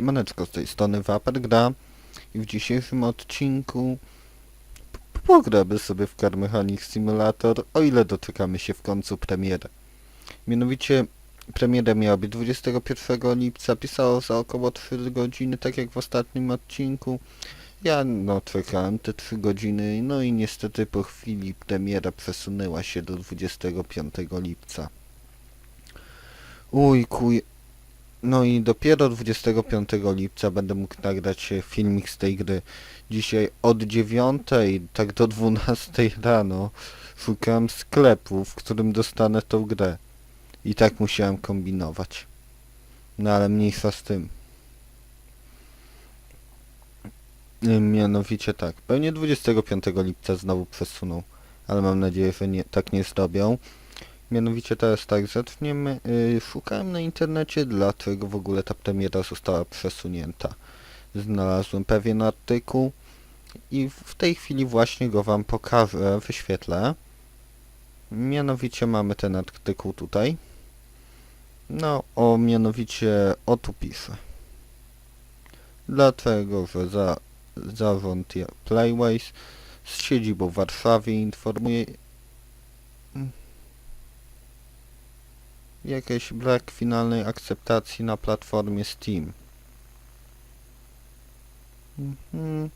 Siemaneczko, z tej strony Waper gra i w dzisiejszym odcinku pogramy sobie w Car Mechanic Simulator, o ile doczekamy się w końcu premiery. Mianowicie premiera miała być 21 lipca, pisało za około 3 godziny, tak jak w ostatnim odcinku. Ja no czekałem te 3 godziny, no i niestety po chwili premiera przesunęła się do 25 lipca. Uj, kuj, no i dopiero 25 lipca będę mógł nagrać filmik z tej gry. Dzisiaj od 9 tak do 12 rano szukałem sklepu, w którym dostanę tą grę. I tak musiałem kombinować. No ale mniejsza z tym. Mianowicie tak, pewnie 25 lipca znowu przesuną, ale mam nadzieję, że nie, tak nie zrobią. Mianowicie teraz tak, zaczniemy. Yy, szukałem na internecie, dlaczego w ogóle ta premiera została przesunięta. Znalazłem pewien artykuł i w tej chwili właśnie go wam pokażę, wyświetlę. Mianowicie mamy ten artykuł tutaj. No, o mianowicie o tu pisze. Dlatego, że za, zarząd Playways z siedzibą w Warszawie informuje jakiś brak finalnej akceptacji na platformie Steam. Mhm.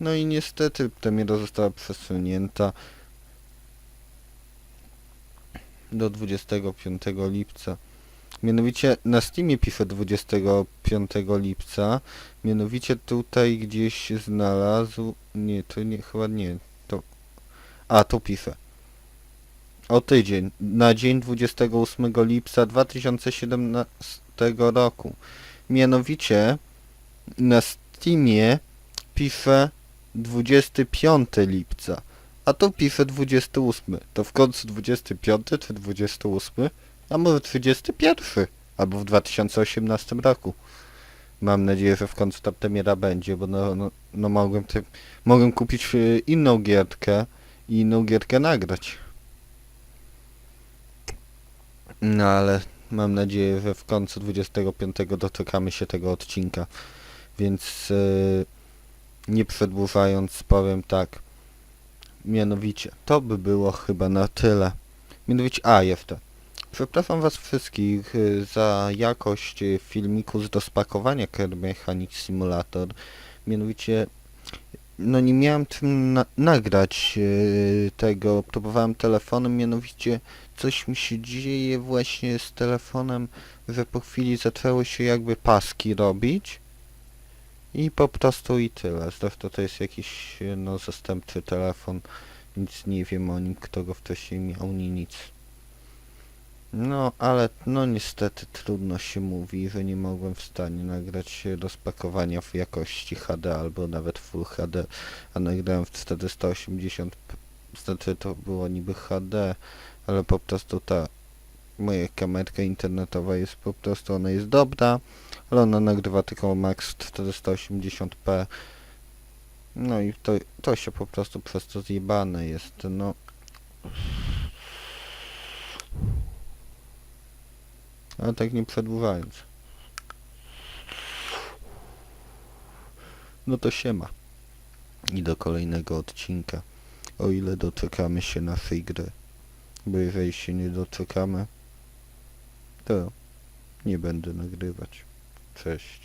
No i niestety premiera została przesunięta do 25 lipca. Mianowicie na Steamie pisze 25 lipca. Mianowicie tutaj gdzieś znalazł. Nie, to nie, chyba nie. To. A, tu pisze. O tydzień, na dzień 28 lipca 2017 roku. Mianowicie na Steamie pisze 25 lipca, a tu pisze 28. To w końcu 25 czy 28? A może 31? Albo w 2018 roku. Mam nadzieję, że w końcu ta premiera będzie, bo no, no, no mogłem, te, mogłem kupić y, inną gierkę i inną gierkę nagrać. No ale mam nadzieję, że w końcu 25 doczekamy się tego odcinka. Więc yy, nie przedłużając powiem tak. Mianowicie, to by było chyba na tyle. Mianowicie, a jeszcze. Przepraszam was wszystkich y, za jakość y, filmiku z dospakowania Car Mechanic Simulator. Mianowicie, no nie miałem czym na nagrać yy, tego. Próbowałem telefonem, mianowicie coś mi się dzieje właśnie z telefonem, że po chwili zaczęły się jakby paski robić i po prostu i tyle. Zresztą to jest jakiś e, no zastępczy telefon, nic nie wiem o nim, kto go wcześniej miał, ni nic. No, ale no niestety trudno się mówi, że nie mogłem w stanie nagrać e, rozpakowania w jakości HD albo nawet Full HD, a nagrałem w 480, p- znaczy to było niby HD, ale po prostu ta moja kamerka internetowa jest po prostu, ona jest dobra, ale ona nagrywa tylko max 480p. No i to, to się po prostu przez to zjebane jest, no. Ale tak nie przedłużając. No to siema. I do kolejnego odcinka. O ile doczekamy się naszej gry. Bo jeżeli się nie doczekamy, to nie będę nagrywać. Cześć.